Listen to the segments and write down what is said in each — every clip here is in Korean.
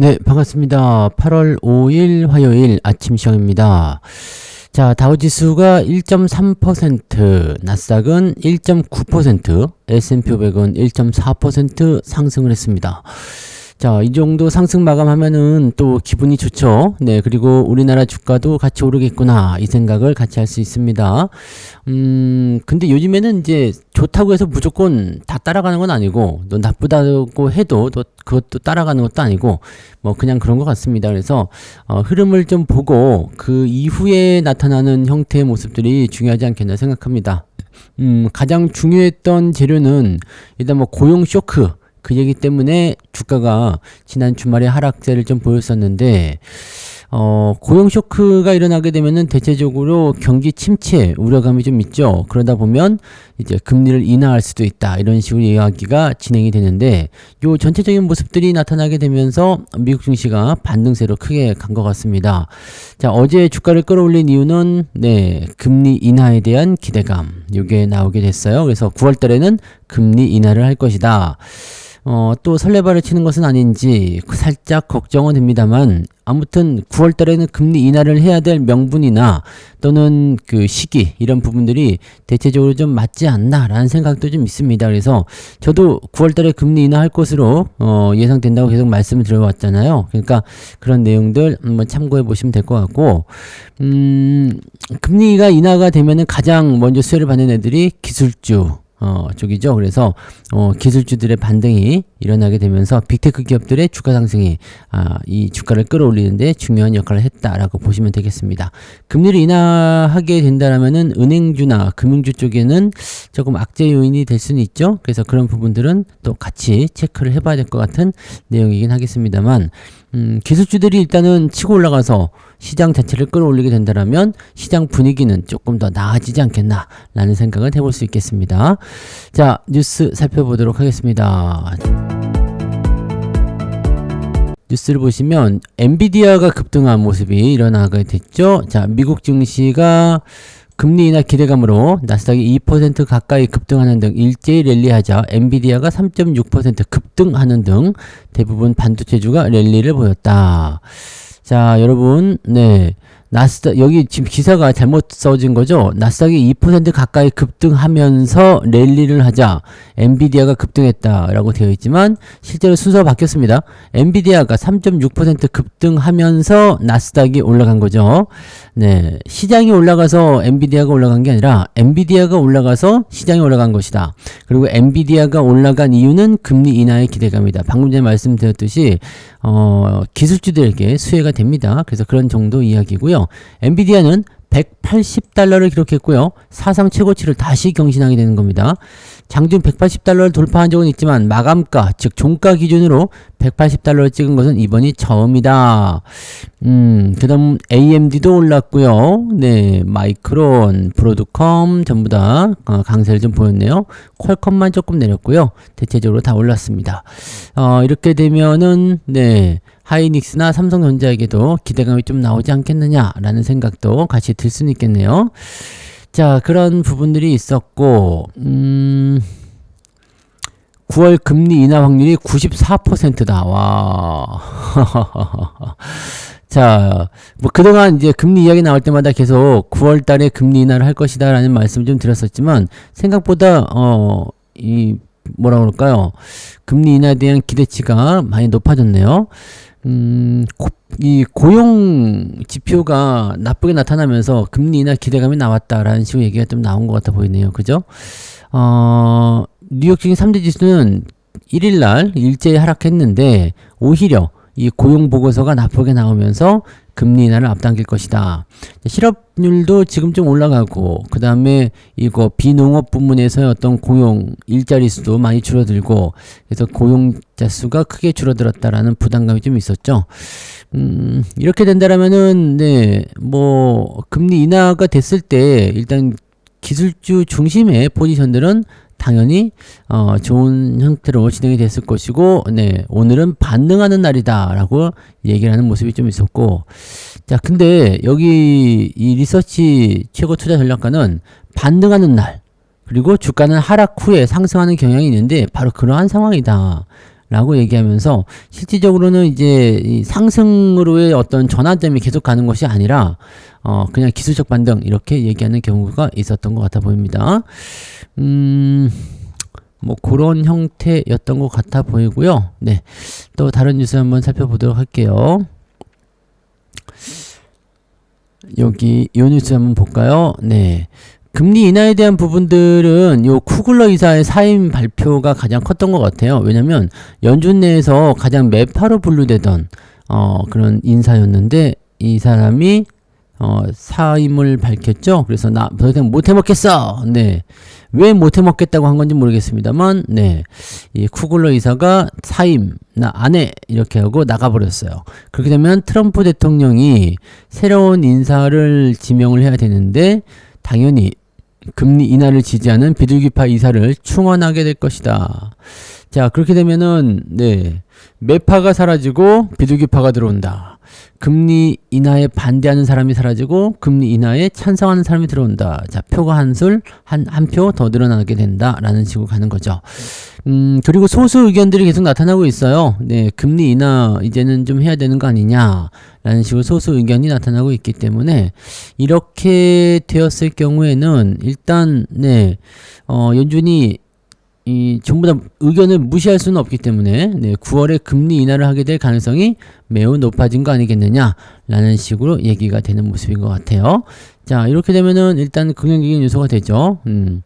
네, 반갑습니다. 8월 5일 화요일 아침 시황입니다. 자, 다우지수가 1.3%, 나스닥은 1.9%, S&P 500은 1.4% 상승을 했습니다. 자, 이 정도 상승 마감하면은 또 기분이 좋죠. 네, 그리고 우리나라 주가도 같이 오르겠구나. 이 생각을 같이 할 수 있습니다. 음, 근데 요즘에는 이제 좋다고 해서 무조건 다 따라가는 건 아니고, 또 나쁘다고 해도 또 그것도 따라가는 것도 아니고, 뭐 그냥 그런 것 같습니다. 그래서, 어, 흐름을 좀 보고 그 이후에 나타나는 형태의 모습들이 중요하지 않겠나 생각합니다. 음, 가장 중요했던 재료는 일단 뭐 고용 쇼크, 그 얘기 때문에 주가가 지난 주말에 하락세를 좀 보였었는데 어, 고용 쇼크가 일어나게 되면은 대체적으로 경기 침체 우려감이 좀 있죠. 그러다 보면 이제 금리를 인하할 수도 있다. 이런 식으로 이야기가 진행이 되는데 요 전체적인 모습들이 나타나게 되면서 미국 증시가 반등세로 크게 간 것 같습니다. 자, 어제 주가를 끌어올린 이유는 네, 금리 인하에 대한 기대감. 요게 나오게 됐어요. 그래서 9월 달에는 금리 인하를 할 것이다. 어, 또 설레발을 치는 것은 아닌지 살짝 걱정은 됩니다만 아무튼 9월 달에는 금리 인하를 해야 될 명분이나 또는 그 시기 이런 부분들이 대체적으로 좀 맞지 않나라는 생각도 좀 있습니다. 그래서 저도 9월 달에 금리 인하할 것으로 어, 예상된다고 계속 말씀을 드려왔잖아요. 그러니까 그런 내용들 한번 참고해 보시면 될 것 같고 음, 금리가 인하가 되면은 가장 먼저 수혜를 받는 애들이 기술주 어, 쪽이죠. 그래서, 어, 기술주들의 반등이 일어나게 되면서 빅테크 기업들의 주가 상승이, 아, 이 주가를 끌어올리는데 중요한 역할을 했다라고 보시면 되겠습니다. 금리를 인하하게 된다라면은 은행주나 금융주 쪽에는 조금 악재 요인이 될 수는 있죠. 그래서 그런 부분들은 또 같이 체크를 해봐야 될 것 같은 내용이긴 하겠습니다만, 음, 기술주들이 일단은 치고 올라가서 시장 자체를 끌어올리게 된다면 시장 분위기는 조금 더 나아지지 않겠나라는 생각을 해볼 수 있겠습니다. 자, 뉴스 살펴보도록 하겠습니다. 뉴스를 보시면 엔비디아가 급등한 모습이 일어나게 됐죠. 자, 미국 증시가 금리 인하 기대감으로 나스닥이 2% 가까이 급등하는 등 일제히 랠리하자 엔비디아가 3.6% 급등하는 등 대부분 반도체주가 랠리를 보였다. 자, 여러분, 네. 나스닥 여기 지금 기사가 잘못 써진 거죠. 나스닥이 2% 가까이 급등하면서 랠리를 하자 엔비디아가 급등했다라고 되어 있지만 실제로 순서가 바뀌었습니다. 엔비디아가 3.6% 급등하면서 나스닥이 올라간 거죠. 네, 시장이 올라가서 엔비디아가 올라간 게 아니라 엔비디아가 올라가서 시장이 올라간 것이다. 그리고 엔비디아가 올라간 이유는 금리 인하의 기대감이다. 방금 전에 말씀드렸듯이 어, 기술주들에게 수혜가 됩니다. 그래서 그런 정도 이야기고요. 엔비디아는 180달러를 기록했고요. 사상 최고치를 다시 경신하게 되는 겁니다. 장중 180달러를 돌파한 적은 있지만 마감가, 즉 종가 기준으로 180달러를 찍은 것은 이번이 처음이다. 음, 그 다음 AMD도 올랐고요. 네, 마이크론, 브로드컴 전부 다 어, 강세를 좀 보였네요. 퀄컴만 조금 내렸고요. 대체적으로 다 올랐습니다. 어, 이렇게 되면은 네, 하이닉스나 삼성전자에게도 기대감이 좀 나오지 않겠느냐라는 생각도 같이 들 수는 있겠네요. 자, 그런 부분들이 있었고, 음, 9월 금리 인하 확률이 94%다. 와. 자, 뭐 그동안 이제 금리 이야기 나올 때마다 계속 9월 달에 금리 인하를 할 것이다 라는 말씀 좀 드렸었지만 생각보다 어, 이 뭐라 그럴까요? 금리 인하에 대한 기대치가 많이 높아졌네요. 음, 고, 이 고용 지표가 나쁘게 나타나면서 금리 인하 기대감이 나왔다라는 식으로 얘기가 좀 나온 것 같아 보이네요. 그죠? 어, 뉴욕 증시 3대 지수는 1일 날 일제히 하락했는데 오히려 이 고용 보고서가 나쁘게 나오면서 금리 인하를 앞당길 것이다. 실업률도 지금 좀 올라가고 그 다음에 이거 비농업 부문에서의 어떤 고용 일자리 수도 많이 줄어들고 그래서 고용자 수가 크게 줄어들었다라는 부담감이 좀 있었죠. 음, 이렇게 된다라면은 네뭐 금리 인하가 됐을 때 일단 기술주 중심의 포지션들은 당연히 어, 좋은 형태로 진행이 됐을 것이고 네 오늘은 반등하는 날이다라고 얘기를 하는 모습이 좀 있었고 자 근데 여기 이 리서치 최고 투자 전략가는 반등하는 날 그리고 주가는 하락 후에 상승하는 경향이 있는데 바로 그러한 상황이다 라고 얘기하면서 실질적으로는 이제 이 상승으로의 어떤 전환점이 계속 가는 것이 아니라 어 그냥 기술적 반등 이렇게 얘기하는 경우가 있었던 것 같아 보입니다. 음. 뭐 그런 형태였던 것 같아 보이고요. 네. 또 다른 뉴스 한번 살펴보도록 할게요. 여기 요 뉴스 한번 볼까요? 네. 금리 인하에 대한 부분들은 요 쿠글러 이사의 사임 발표가 가장 컸던 것 같아요. 왜냐면 연준 내에서 가장 매파로 분류되던 어 그런 인사였는데 이 사람이 어 사임을 밝혔죠. 그래서 나 더 이상 못 해먹겠어. 네. 왜 못 해먹겠다고 한 건지 모르겠습니다만, 네. 이 쿠글러 이사가 사임, 나 안 해. 이렇게 하고 나가버렸어요. 그렇게 되면 트럼프 대통령이 새로운 인사를 지명을 해야 되는데, 당연히 금리 인하를 지지하는 비둘기파 이사를 충원하게 될 것이다. 자, 그렇게 되면은, 네. 매파가 사라지고 비둘기파가 들어온다. 금리 인하에 반대하는 사람이 사라지고 금리 인하에 찬성하는 사람이 들어온다. 자, 표가 한 술 한 한 표 더 늘어나게 된다라는 식으로 가는 거죠. 음, 그리고 소수 의견들이 계속 나타나고 있어요. 네, 금리 인하 이제는 좀 해야 되는 거 아니냐라는 식으로 소수 의견이 나타나고 있기 때문에 이렇게 되었을 경우에는 일단 네, 어, 연준이 이 전부 다 의견을 무시할 수는 없기 때문에 네, 9월에 금리 인하를 하게 될 가능성이 매우 높아진 거 아니겠느냐라는 식으로 얘기가 되는 모습인 것 같아요. 자 이렇게 되면은 일단 긍정적인 요소가 되죠. 음.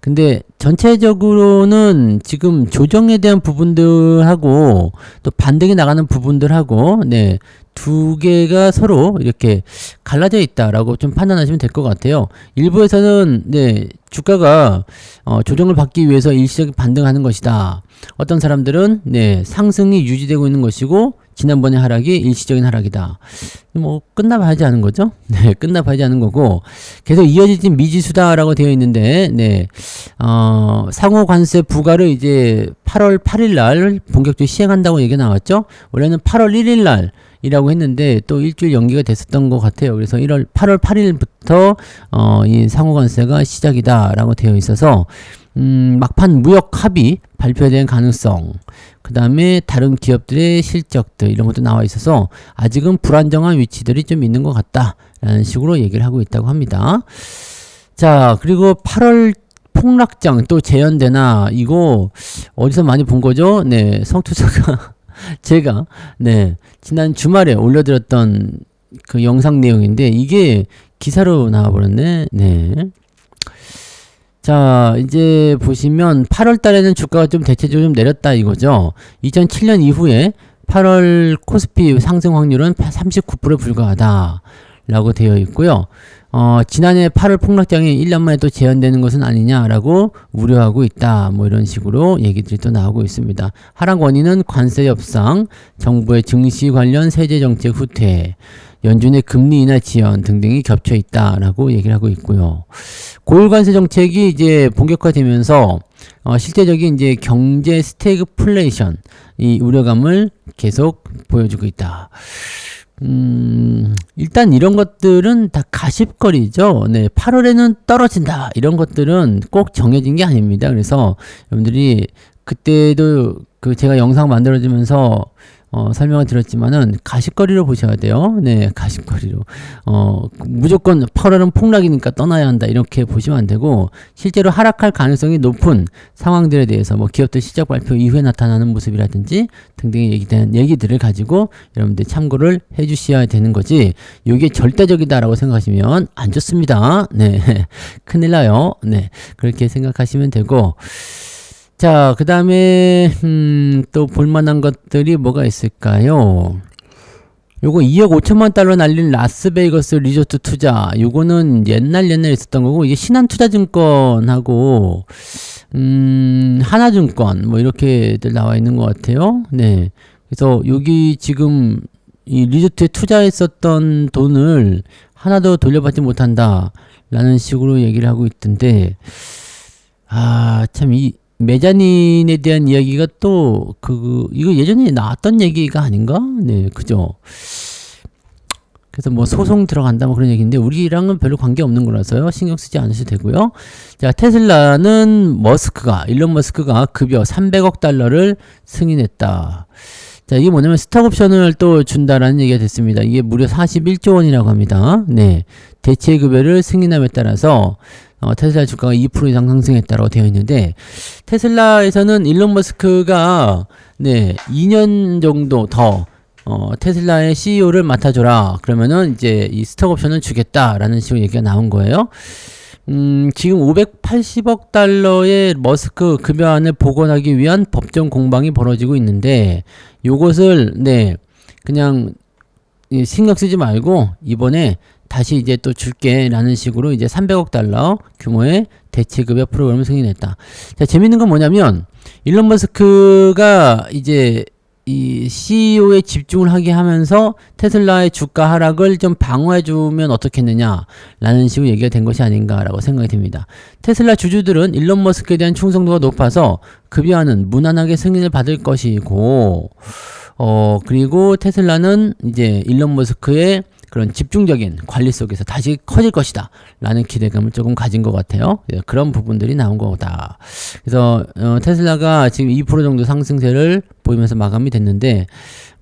근데 전체적으로는 지금 조정에 대한 부분들하고 또 반등이 나가는 부분들하고 네. 두 개가 서로 이렇게 갈라져 있다라고 좀 판단하시면 될 것 같아요. 일부에서는 네, 주가가 어, 조정을 받기 위해서 일시적인 반등하는 것이다. 어떤 사람들은 네, 상승이 유지되고 있는 것이고 지난번에 하락이 일시적인 하락이다. 뭐 끝나봐야지 하는 거죠. 네, 끝나봐야지 하는 거고 계속 이어지진 미지수다라고 되어 있는데 네, 어, 상호 관세 부과를 이제 8월 8일 날 본격적으로 시행한다고 얘기가 나왔죠. 원래는 8월 1일 날 이라고 했는데 또 일주일 연기가 됐었던 것 같아요. 그래서 1월 8월 8일부터 어, 이 상호 관세가 시작이다라고 되어 있어서 음, 막판 무역 합의 발표된 가능성, 그 다음에 다른 기업들의 실적들 이런 것도 나와 있어서 아직은 불안정한 위치들이 좀 있는 것 같다라는 식으로 얘기를 하고 있다고 합니다. 자 그리고 8월 폭락장 또 재현되나 이거 어디서 많이 본 거죠? 네 성투사가 제가 네 지난 주말에 올려드렸던 그 영상 내용인데 이게 기사로 나와버렸네. 네. 자, 이제 보시면 8월 달에는 주가가 좀 대체적으로 좀 내렸다 이거죠. 2007년 이후에 8월 코스피 상승 확률은 39%에 불과하다. 라고 되어 있고요. 어, 지난해 8월 폭락장이 1년 만에 또 재현되는 것은 아니냐라고 우려하고 있다. 뭐 이런 식으로 얘기들이 또 나오고 있습니다. 하락 원인은 관세 협상, 정부의 증시 관련 세제 정책 후퇴, 연준의 금리 인하 지연 등등이 겹쳐 있다라고 얘기를 하고 있고요. 고율 관세 정책이 이제 본격화되면서 어, 실제적인 이제 경제 스태그플레이션 이 우려감을 계속 보여주고 있다. 음, 일단 이런 것들은 다 가십거리죠. 네, 8월에는 떨어진다. 이런 것들은 꼭 정해진 게 아닙니다. 그래서 여러분들이 그때도 그 제가 영상 만들어주면서 어, 설명을 드렸지만은 가십거리로 보셔야 돼요. 네, 가십거리로. 어, 무조건 8월은 폭락이니까 떠나야 한다. 이렇게 보시면 안 되고 실제로 하락할 가능성이 높은 상황들에 대해서 뭐 기업들 시작 발표 이후에 나타나는 모습이라든지 등등의 얘기된 얘기들을 가지고 여러분들 참고를 해 주셔야 되는 거지. 이게 절대적이다라고 생각하시면 안 좋습니다. 네. 큰일 나요. 네. 그렇게 생각하시면 되고 자, 그 다음에, 음, 또 볼만한 것들이 뭐가 있을까요? 요거 2억 5천만 달러 날린 라스베이거스 리조트 투자. 요거는 옛날 옛날에 있었던 거고, 이게 신한투자증권하고, 음, 하나증권, 뭐 이렇게들 나와 있는 것 같아요. 네. 그래서 여기 지금 이 리조트에 투자했었던 돈을 하나도 돌려받지 못한다. 라는 식으로 얘기를 하고 있던데, 아, 참, 이, 메자닌에 대한 이야기가 또 그 이거 예전에 나왔던 얘기가 아닌가? 네, 그죠. 그래서 뭐 소송 들어간다 뭐 그런 얘기인데 우리랑은 별로 관계 없는 거라서요. 신경 쓰지 않으셔도 되고요. 자, 테슬라는 머스크가 일론 머스크가 급여 300억 달러를 승인했다. 자, 이게 뭐냐면 스탁 옵션을 또 준다라는 얘기가 됐습니다. 이게 무려 41조 원이라고 합니다. 네. 대체 급여를 승인함에 따라서 어, 테슬라 주가가 2% 이상 상승했다고 되어 있는데 테슬라에서는 일론 머스크가 네, 2년 정도 더 어, 테슬라의 CEO를 맡아줘라. 그러면은 이제 이 스톡 옵션을 주겠다라는 식으로 얘기가 나온 거예요. 음, 지금 580억 달러의 머스크 급여안을 복원하기 위한 법정 공방이 벌어지고 있는데 요것을 네 그냥 이 신경 쓰지 말고 이번에 다시 이제 또 줄게라는 식으로 이제 300억 달러 규모의 대체급여 프로그램을 승인했다. 자, 재밌는 건 뭐냐면 일론 머스크가 이제 이 CEO에 집중을 하게 하면서 테슬라의 주가 하락을 좀 방어해주면 어떻겠느냐라는 식으로 얘기가 된 것이 아닌가라고 생각이 듭니다. 테슬라 주주들은 일론 머스크에 대한 충성도가 높아서 급여하는 무난하게 승인을 받을 것이고, 어, 그리고 테슬라는 이제 일론 머스크의 그런 집중적인 관리 속에서 다시 커질 것이다. 라는 기대감을 조금 가진 것 같아요. 예, 그런 부분들이 나온 거다. 그래서, 어, 테슬라가 지금 2% 정도 상승세를 보이면서 마감이 됐는데,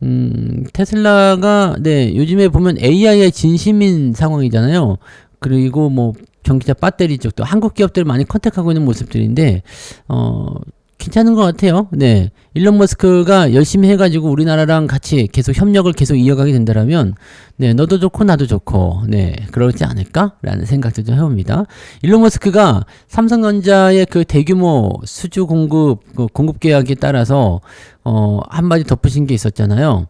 음, 테슬라가, 네, 요즘에 보면 AI의 진심인 상황이잖아요. 그리고 뭐, 전기차 배터리 쪽도 한국 기업들 많이 컨택하고 있는 모습들인데, 어, 괜찮은 것 같아요. 네. 일론 머스크가 열심히 해가지고 우리나라랑 같이 계속 협력을 계속 이어가게 된다면, 네, 너도 좋고 나도 좋고, 네, 그러지 않을까라는 생각도 좀 해봅니다. 일론 머스크가 삼성전자의 그 대규모 수주 공급, 그 공급 계약에 따라서, 어, 한마디 덧붙인 게 있었잖아요.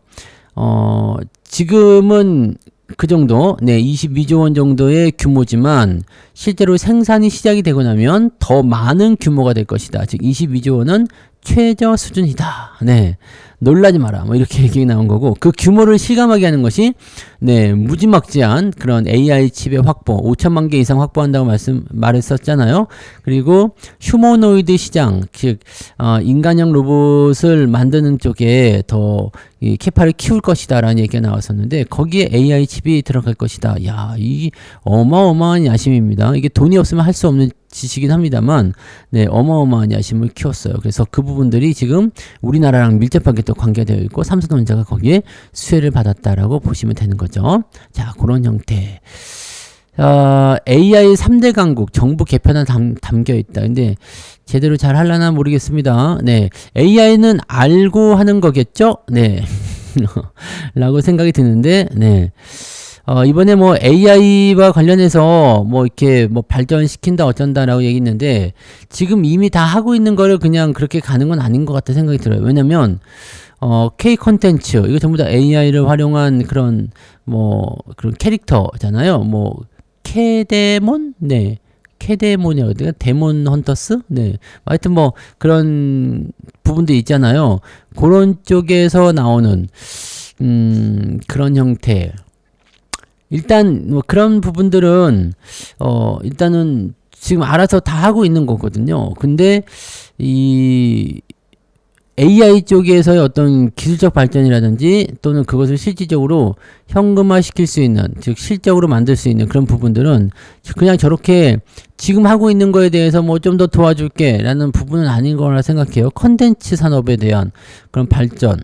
어, 지금은 그 정도, 네, 22조 원 정도의 규모지만 실제로 생산이 시작이 되고 나면 더 많은 규모가 될 것이다. 즉 22조 원은 최저 수준이다. 네. 놀라지 마라. 뭐 이렇게 얘기 나온 거고 그 규모를 실감하게 하는 것이 네, 무지막지한 그런 AI 칩의 확보, 5천만 개 이상 확보한다고 말씀 말했었잖아요. 그리고 휴머노이드 시장, 즉 어, 인간형 로봇을 만드는 쪽에 더 이 캐파를 키울 것이다라는 얘기가 나왔었는데 거기에 AI 칩이 들어갈 것이다. 야, 이 어마어마한 야심입니다. 이게 돈이 없으면 할 수 없는 지시긴 합니다만, 네, 어마어마한 야심을 키웠어요. 그래서 그 부분들이 지금 우리나라랑 밀접하게 또 관계되어 있고, 삼성전자가 거기에 수혜를 받았다라고 보시면 되는 거죠. 자, 그런 형태. 어, AI 3대 강국 정부 개편안 담, 담겨 있다. 근데 제대로 잘 할라나 모르겠습니다. 네. AI는 알고 하는 거겠죠? 네. 라고 생각이 드는데, 네. 어, 이번에 뭐 AI와 관련해서 뭐 이렇게 뭐 발전시킨다 어쩐다라고 얘기했는데 지금 이미 다 하고 있는 거를 그냥 그렇게 가는 건 아닌 것 같다 생각이 들어요. 왜냐면 어, K 콘텐츠 이거 전부 다 AI를 활용한 그런 뭐 그런 캐릭터잖아요. 뭐 캐데몬 네. 캐데몬이 어디가 데몬 헌터스? 네. 하여튼 뭐 그런 부분도 있잖아요. 그런 쪽에서 나오는 음, 그런 형태. 일단 뭐 그런 부분들은 어 일단은 지금 알아서 다 하고 있는 거거든요. 근데 이 AI 쪽에서의 어떤 기술적 발전이라든지 또는 그것을 실질적으로 현금화 시킬 수 있는, 즉, 실적으로 만들 수 있는 그런 부분들은 그냥 저렇게 지금 하고 있는 거에 대해서 뭐 좀 더 도와줄게 라는 부분은 아닌 거라 생각해요. 컨텐츠 산업에 대한 그런 발전.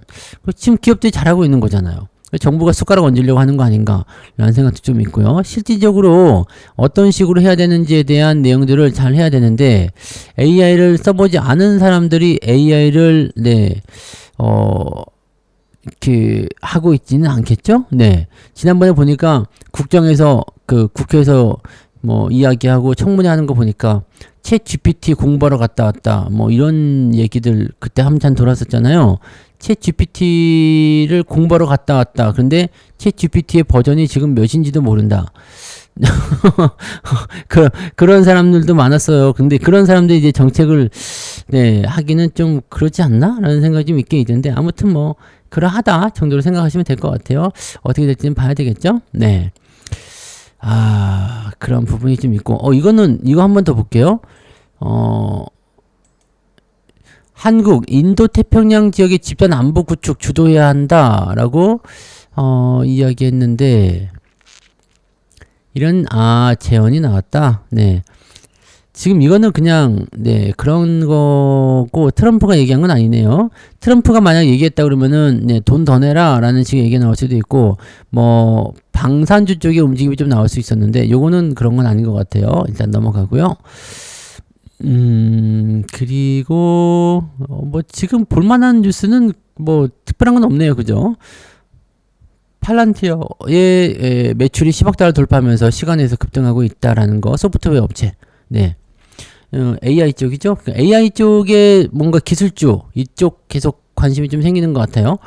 지금 기업들이 잘하고 있는 거잖아요. 정부가 숟가락 얹으려고 하는 거 아닌가라는 생각도 좀 있고요. 실질적으로 어떤 식으로 해야 되는지에 대한 내용들을 잘 해야 되는데 AI를 써보지 않은 사람들이 AI를 네, 어, 이렇게 하고 있지는 않겠죠? 네. 지난번에 보니까 국정에서 그 국회에서 뭐 이야기하고 청문회 하는 거 보니까 챗 GPT 공부하러 갔다 왔다 뭐 이런 얘기들 그때 한참 돌았었잖아요. 챗 GPT를 공부하러 갔다 왔다. 근데 챗 GPT의 버전이 지금 몇인지도 모른다. 그, 그런 사람들도 많았어요. 근데 그런 사람들이 이제 정책을, 네, 하기는 좀 그렇지 않나? 라는 생각이 좀 있긴 있던데, 아무튼 뭐, 그러하다 정도로 생각하시면 될 것 같아요. 어떻게 될지는 봐야 되겠죠? 네. 아, 그런 부분이 좀 있고, 어, 이거는, 이거 한 번 더 볼게요. 어, 한국, 인도 태평양 지역의 집단 안보 구축 주도해야 한다라고 어, 이야기했는데 이런 아 재현이 나왔다. 네. 지금 이거는 그냥 네 그런 거고 트럼프가 얘기한 건 아니네요. 트럼프가 만약 얘기했다 그러면은 네, 돈 더 내라라는 식의 얘기가 나올 수도 있고 뭐 방산주 쪽의 움직임이 좀 나올 수 있었는데 요거는 그런 건 아닌 것 같아요. 일단 넘어가고요. 음 그리고 어, 뭐 지금 볼 만한 뉴스는 뭐 특별한 건 없네요, 그죠? 팔란티어의 에, 매출이 10억 달러 돌파하면서 시간에서 급등하고 있다라는 거 소프트웨어 업체. 네. 어, AI 쪽이죠? 그 AI 쪽에 뭔가 기술주 이쪽 계속 관심이 좀 생기는 것 같아요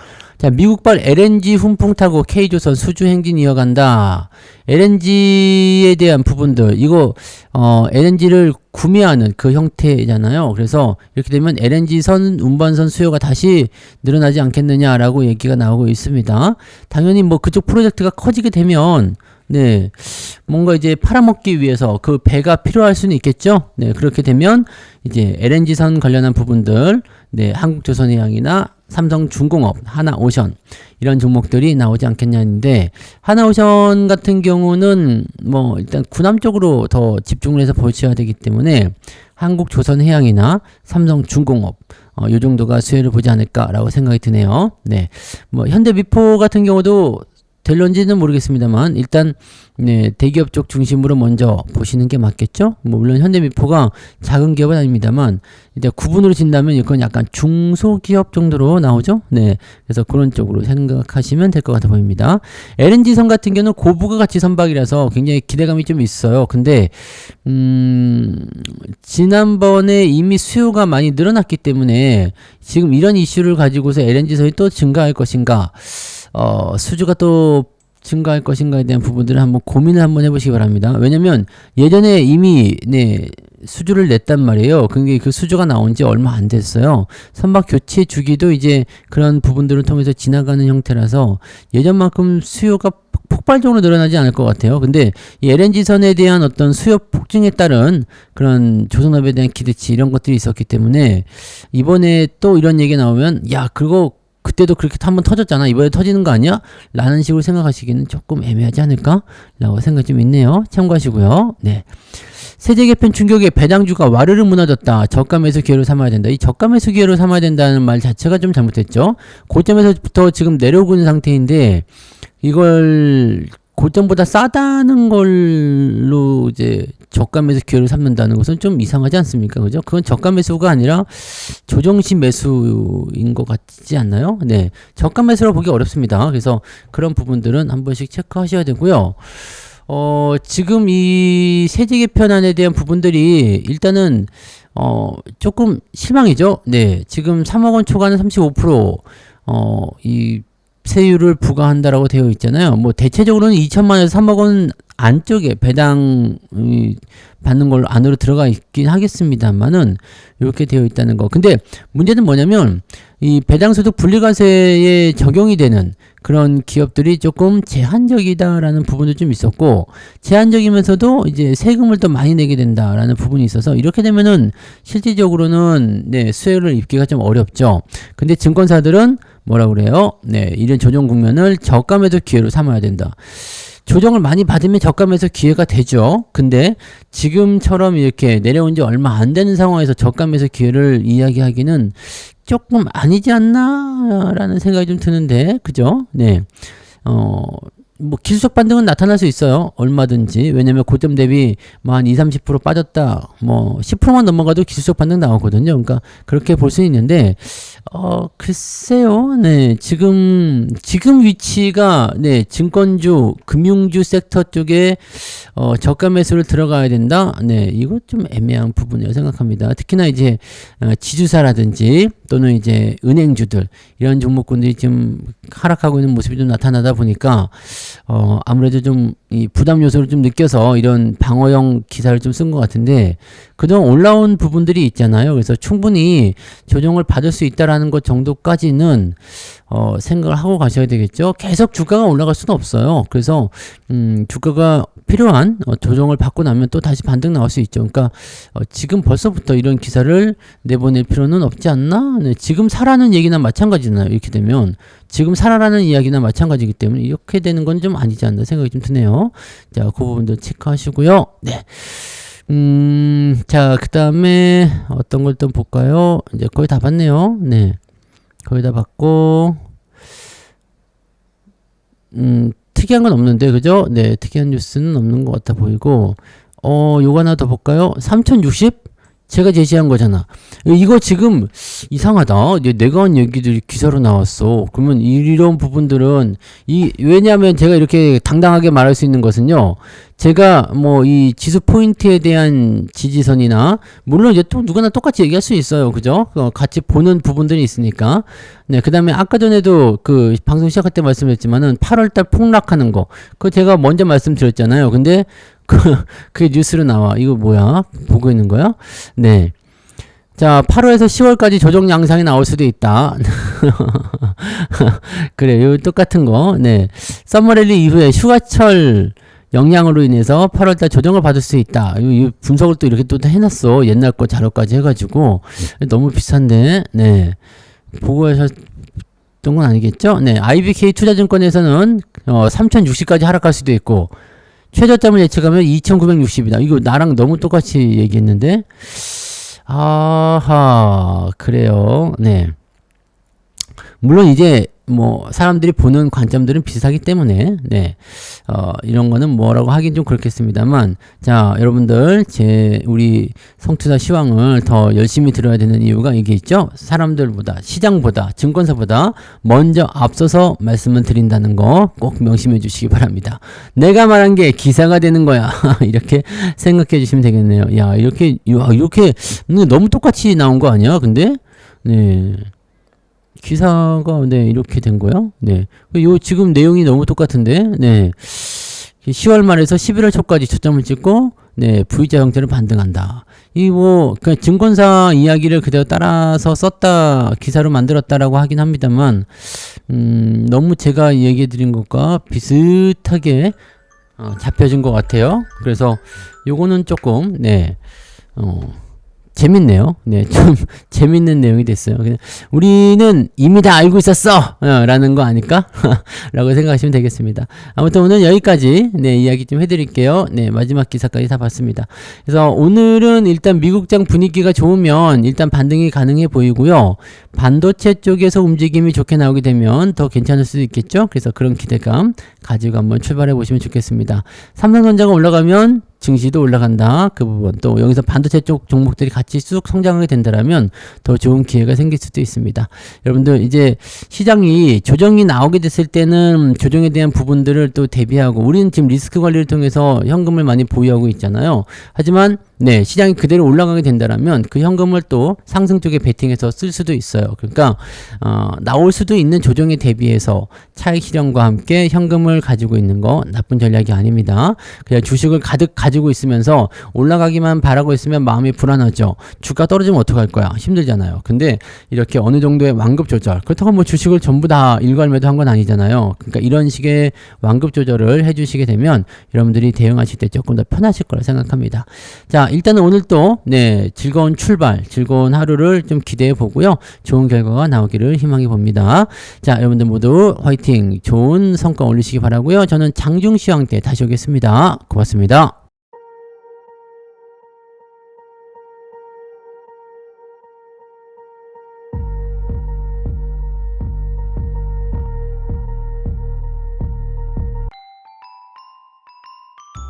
자 미국발 LNG 훈풍 타고 K조선 수주 행진 이어간다 LNG에 대한 부분들 이거 어 LNG를 구매하는 그 형태잖아요 그래서 이렇게 되면 LNG 선 운반선 수요가 다시 늘어나지 않겠느냐라고 얘기가 나오고 있습니다 당연히 뭐 그쪽 프로젝트가 커지게 되면 네. 뭔가 이제 팔아먹기 위해서 그 배가 필요할 수는 있겠죠. 네. 그렇게 되면 이제 LNG선 관련한 부분들, 네. 한국조선해양이나 삼성중공업, 하나오션 이런 종목들이 나오지 않겠냐는데 하나오션 같은 경우는 뭐 일단 군함 쪽으로 더 집중을 해서 보셔야 되기 때문에 한국조선해양이나 삼성중공업 어, 요 정도가 수혜를 보지 않을까라고 생각이 드네요. 네. 뭐 현대미포 같은 경우도 될런지는 모르겠습니다만 일단 네, 대기업 쪽 중심으로 먼저 보시는 게 맞겠죠? 뭐 물론 현대미포가 작은 기업은 아닙니다만 이제 구분으로 진다면 이건 약간 중소기업 정도로 나오죠? 네, 그래서 그런 쪽으로 생각하시면 될 것 같아 보입니다. LNG선 같은 경우는 고부가 가치 선박이라서 굉장히 기대감이 좀 있어요. 근데 음, 지난번에 이미 수요가 많이 늘어났기 때문에 지금 이런 이슈를 가지고서 LNG선이 또 증가할 것인가? 어, 수주가 또 증가할 것인가에 대한 부분들을 한번 고민을 한번 해보시기 바랍니다. 왜냐면 예전에 이미 네 수주를 냈단 말이에요. 그게 그 수주가 나온 지 얼마 안 됐어요. 선박 교체 주기도 이제 그런 부분들을 통해서 지나가는 형태라서 예전만큼 수요가 폭발적으로 늘어나지 않을 것 같아요. 근데 이 LNG선에 대한 어떤 수요 폭증에 따른 그런 조선업에 대한 기대치 이런 것들이 있었기 때문에 이번에 또 이런 얘기 나오면 야 그거 그때도 그렇게 한 번 터졌잖아. 이번에 터지는 거 아니야? 라는 식으로 생각하시기는 조금 애매하지 않을까? 라고 생각이 좀 있네요. 참고하시고요. 네. 세제 개편 충격에 배당주가 와르르 무너졌다. 저가 매수 기회로 삼아야 된다. 이 저가 매수 기회로 삼아야 된다는 말 자체가 좀 잘못됐죠. 고점에서부터 지금 내려오고 있는 상태인데 이걸 고점보다 싸다는 걸로 이제 저가 매수 기회를 삼는다는 것은 좀 이상하지 않습니까? 그죠? 그건 저가 매수가 아니라 조정식 매수인 것 같지 않나요? 네. 저가 매수로 보기 어렵습니다. 그래서 그런 부분들은 한 번씩 체크하셔야 되고요. 어, 지금 이 세제 개편안에 대한 부분들이 일단은 어, 조금 실망이죠. 네. 지금 3억 원 초과는 35%, 어, 이 세율을 부과한다라고 되어 있잖아요. 뭐 대체적으로는 2천만 원에서 3억 원 안쪽에 배당 받는 걸로 안으로 들어가 있긴 하겠습니다만은 이렇게 되어 있다는 거. 근데 문제는 뭐냐면 이 배당소득 분리과세에 적용이 되는 그런 기업들이 조금 제한적이다라는 부분도 좀 있었고 제한적이면서도 이제 세금을 더 많이 내게 된다라는 부분이 있어서 이렇게 되면은 실질적으로는 네 수혜를 입기가 좀 어렵죠. 근데 증권사들은 뭐라 그래요? 네 이런 조정 국면을 저가 매도 기회로 삼아야 된다. 조정을 많이 받으면 저감에서 기회가 되죠. 근데 지금처럼 이렇게 내려온 지 얼마 안 되는 상황에서 저감에서 기회를 이야기하기는 조금 아니지 않나라는 생각이 좀 드는데, 그죠? 네. 어, 뭐 기술적 반등은 나타날 수 있어요. 얼마든지. 왜냐면 고점 대비 뭐 한 2, 30% 빠졌다. 뭐 10%만 넘어가도 기술적 반등 나오거든요. 그러니까 그렇게 볼 수 있는데 어, 글쎄요. 네. 지금, 지금 위치가, 네, 증권주, 금융주 섹터 쪽에, 어, 저가 매수를 들어가야 된다? 네, 이거 좀 애매한 부분이라고 생각합니다. 특히나 이제, 어, 지주사라든지, 또는 이제 은행주들, 이런 종목군들이 지금 하락하고 있는 모습이 좀 나타나다 보니까, 어, 아무래도 좀, 이 부담 요소를 좀 느껴서 이런 방어형 기사를 좀 쓴 것 같은데, 그동안 올라온 부분들이 있잖아요. 그래서 충분히 조정을 받을 수 있다라는 것 정도까지는 어, 생각을 하고 가셔야 되겠죠. 계속 주가가 올라갈 수는 없어요. 그래서 음, 주가가 필요한 어, 조정을 받고 나면 또 다시 반등 나올 수 있죠. 그러니까 어, 지금 벌써부터 이런 기사를 내보낼 필요는 없지 않나? 네, 지금 사라는 얘기나 마찬가지잖아요. 이렇게 되면 지금 살아라는 이야기나 마찬가지이기 때문에 이렇게 되는 건 좀 아니지 않나 생각이 좀 드네요. 자, 그 부분도 체크하시고요. 네. 음, 자, 그 다음에 어떤 걸 또 볼까요? 이제 거의 다 봤네요. 네. 거의 다 봤고, 음, 특이한 건 없는데, 그죠? 네, 특이한 뉴스는 없는 것 같아 보이고, 어, 요거 하나 더 볼까요? 3060? 제가 제시한 거잖아. 이거 지금 이상하다. 얘 내가 한 얘기들이 기사로 나왔어. 그러면 이런 부분들은 이 왜냐하면 제가 이렇게 당당하게 말할 수 있는 것은요. 제가 뭐 이 지수 포인트에 대한 지지선이나 물론 이제 또 누구나 똑같이 얘기할 수 있어요. 그죠? 어, 같이 보는 부분들이 있으니까. 네, 그다음에 아까 전에도 그 방송 시작할 때 말씀드렸지만은 8월 달 폭락하는 거. 그거 제가 먼저 말씀드렸잖아요. 근데 그, 그게 뉴스로 나와. 이거 뭐야? 보고 있는 거야? 네. 자, 8월에서 10월까지 조정 양상이 나올 수도 있다. 그래요. 똑같은 거. 네. 서머랠리 이후에 휴가철 영향으로 인해서 8월달 조정을 받을 수 있다. 이, 이 분석을 또 이렇게 또 해놨어. 옛날 거 자료까지 해가지고. 너무 비싼데. 네. 보고 하셨 던 건 아니겠죠? 네. IBK 투자증권에서는 어, 3060까지 하락할 수도 있고, 최저점을 예측하면 2960이다. 이거 나랑 너무 똑같이 얘기했는데. 아하, 그래요. 네. 물론 이제 뭐 사람들이 보는 관점들은 비슷하기 때문에 네. 어, 이런 거는 뭐라고 하긴 좀 그렇겠습니다만 자, 여러분들 제 우리 성투자 시황을 더 열심히 들어야 되는 이유가 이게 있죠. 사람들보다 시장보다 증권사보다 먼저 앞서서 말씀을 드린다는 거 꼭 명심해 주시기 바랍니다. 내가 말한 게 기사가 되는 거야. 이렇게 생각해 주시면 되겠네요. 야, 이렇게 야, 이렇게 음, 너무 똑같이 나온 거 아니야? 근데 네. 기사가 네 이렇게 된 거요. 네, 요 지금 내용이 너무 똑같은데, 네, 10월 말에서 11월 초까지 초점을 찍고, 네, V자 형태를 반등한다. 이뭐 그 증권사 이야기를 그대로 따라서 썼다 기사로 만들었다라고 하긴 합니다만, 음, 너무 제가 얘기해 드린 것과 비슷하게 어, 잡혀진 것 같아요. 그래서 요거는 조금 네, 어. 재밌네요. 네, 좀 재밌는 내용이 됐어요. 그냥 우리는 이미 다 알고 있었어! 어, 라는 거 아닐까? 라고 생각하시면 되겠습니다. 아무튼 오늘 여기까지, 네, 이야기 좀 해드릴게요. 네, 마지막 기사까지 다 봤습니다. 그래서 오늘은 일단 미국장 분위기가 좋으면 일단 반등이 가능해 보이고요. 반도체 쪽에서 움직임이 좋게 나오게 되면 더 괜찮을 수도 있겠죠? 그래서 그런 기대감 가지고 한번 출발해 보시면 좋겠습니다. 삼성전자가 올라가면 증시도 올라간다. 그 부분. 또 여기서 반도체 쪽 종목들이 같이 쑥 성장하게 된다면 더 좋은 기회가 생길 수도 있습니다. 여러분들 이제 시장이 조정이 나오게 됐을 때는 조정에 대한 부분들을 또 대비하고 우리는 지금 리스크 관리를 통해서 현금을 많이 보유하고 있잖아요. 하지만 네, 시장이 그대로 올라가게 된다면 그 현금을 또 상승 쪽에 베팅해서 쓸 수도 있어요. 그러니까 어, 나올 수도 있는 조정에 대비해서 차익 실현과 함께 현금을 가지고 있는 거 나쁜 전략이 아닙니다. 그냥 주식을 가득 가지고 있으면서 올라가기만 바라고 있으면 마음이 불안하죠. 주가 떨어지면 어떡할 거야? 힘들잖아요. 근데 이렇게 어느 정도의 완급 조절 그렇다고 뭐 주식을 전부 다 일괄 매도 한 건 아니잖아요. 그러니까 이런 식의 완급 조절을 해주시게 되면 여러분들이 대응하실 때 조금 더 편하실 거라 생각합니다. 자, 일단은 오늘 또, 네, 즐거운 출발, 즐거운 하루를 좀 기대해 보고요. 좋은 결과가 나오기를 희망해 봅니다. 자, 여러분들 모두 화이팅, 좋은 성과 올리시기 바라고요. 저는 장중 시황 때 다시 오겠습니다. 고맙습니다.